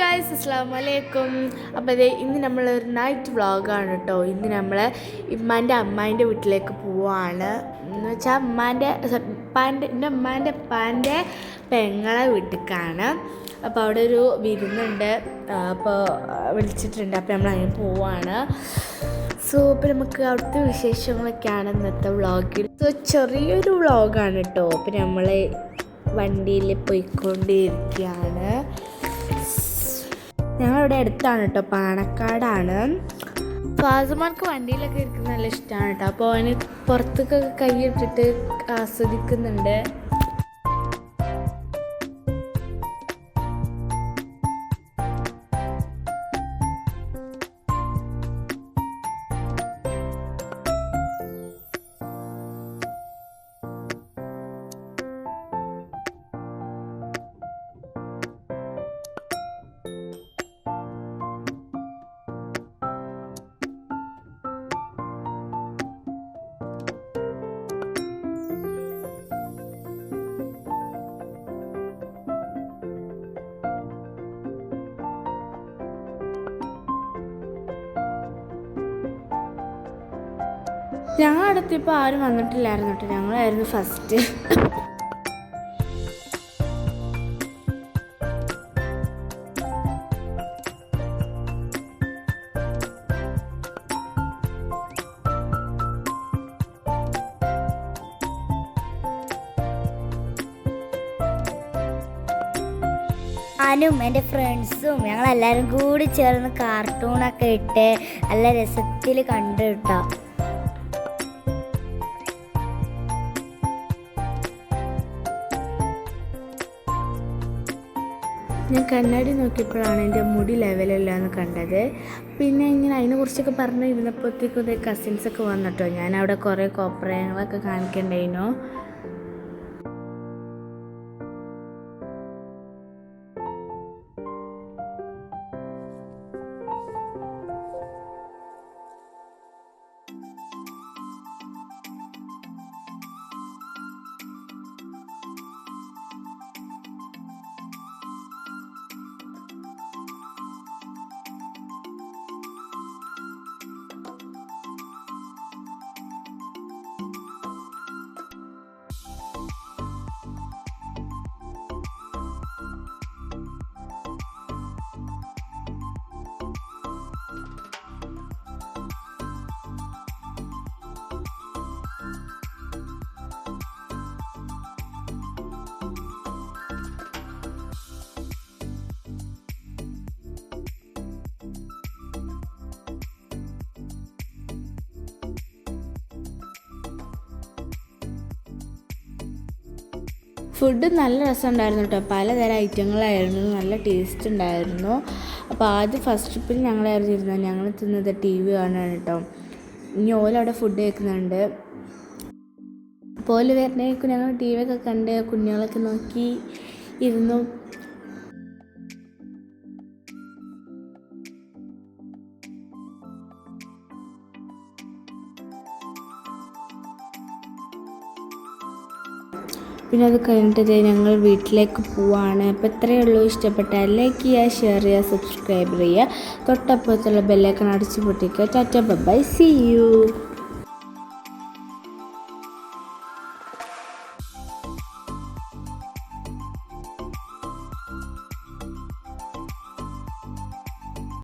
Guys അസ്സാം വലൈക്കും അപ്പോൾ അതെ ഇന്ന് നമ്മളൊരു നൈറ്റ് വ്ളോഗാണ് കേട്ടോ ഇന്ന് നമ്മൾ ഇമ്മാന്റെ അമ്മായിന്റെ വീട്ടിലേക്ക് പോവാണ്. എന്ന് വെച്ചാൽ അമ്മാന്റെ ഉപ്പാന്റെ എന്റെ അമ്മാന്റെ ഉപ്പാന്റെ പെങ്ങളെ വീട്ടിലേക്കാണ് അപ്പോൾ അവിടെ ഒരു വിരുന്നുണ്ട്. അപ്പോൾ വിളിച്ചിട്ടുണ്ട്. അപ്പോൾ നമ്മൾ അങ്ങനെ പോവാണ്. സോ അപ്പോൾ നമുക്ക് അവിടുത്തെ വിശേഷങ്ങളൊക്കെയാണ് ഇന്നത്തെ വ്ളോഗിൽ സോ ചെറിയൊരു വ്ളോഗാണ് കേട്ടോ അപ്പോൾ നമ്മൾ വണ്ടിയിൽ പോയിക്കൊണ്ടിരിക്കുകയാണ് ഞങ്ങളിവിടെ അടുത്താണ് കേട്ടോ പാണക്കാടാണ്. ഫാസുമാർക്ക് വണ്ടിയിലൊക്കെ ഇരിക്കുന്ന നല്ല ഇഷ്ടമാണ് കേട്ടോ അപ്പോൾ അവന് പുറത്തേക്കൊക്കെ കൈയിട്ടിട്ട് ആസ്വദിക്കുന്നുണ്ട്. ഞങ്ങൾ അടുത്തിപ്പോൾ ആരും വന്നിട്ടില്ലായിരുന്നു കേട്ടോ ഞങ്ങളായിരുന്നു ഫസ്റ്റ് ഞാനും എന്റെ ഫ്രണ്ട്സും ഞങ്ങളെല്ലാവരും കൂടി ചേർന്ന് കാർട്ടൂണൊക്കെ ഇട്ട് നല്ല രസത്തിൽ കണ്ടു കേട്ടോ ഞാൻ കണ്ണാടി നോക്കിയപ്പോഴാണ് എന്റെ മുടി ലെവലല്ല എന്ന് കണ്ടത്. പിന്നെ ഇങ്ങനെ അതിനെക്കുറിച്ചൊക്കെ പറഞ്ഞിരുന്നപ്പോഴത്തേക്കും കസിൻസൊക്കെ വന്നിട്ടോ. ഞാൻ അവിടെ കുറേ കോപ്രയങ്ങളൊക്കെ കാണിക്കണ്ടായിരുന്നു. ഫുഡ് നല്ല രസമുണ്ടായിരുന്നു കേട്ടോ പലതരം ഐറ്റങ്ങളായിരുന്നു. നല്ല ടേസ്റ്റ് ഉണ്ടായിരുന്നു. അപ്പോൾ ആദ്യം ഫസ്റ്റ് ട്രിപ്പിൽ ഞങ്ങളായിരുന്നു. ഇരുന്നത് ഞങ്ങൾ തിന്നത് ടി വി കാണാൻ കേട്ടോ ഇനി ഓലവിടെ ഫുഡ് കേൾക്കുന്നുണ്ട് അപ്പോൾ ഓൽ ഞങ്ങൾ ടി വി ഒക്കെ കണ്ട് കുഞ്ഞുങ്ങളൊക്കെ നോക്കി ഇരുന്നു. പിന്നെ അത് കഴിഞ്ഞിട്ട് ഞങ്ങൾ വീട്ടിലേക്ക് പോവാണ്. അപ്പോൾ ഇത്രയേ ഉള്ളൂ. ഇഷ്ടപ്പെട്ടാൽ ലൈക്ക് ചെയ്യുക ഷെയർ ചെയ്യുക സബ്സ്ക്രൈബ് ചെയ്യുക. തൊട്ടപ്പുറത്തുള്ള ബെല്ലൈക്കൺ അടിച്ചു പൊട്ടിക്കുക. Tata by C U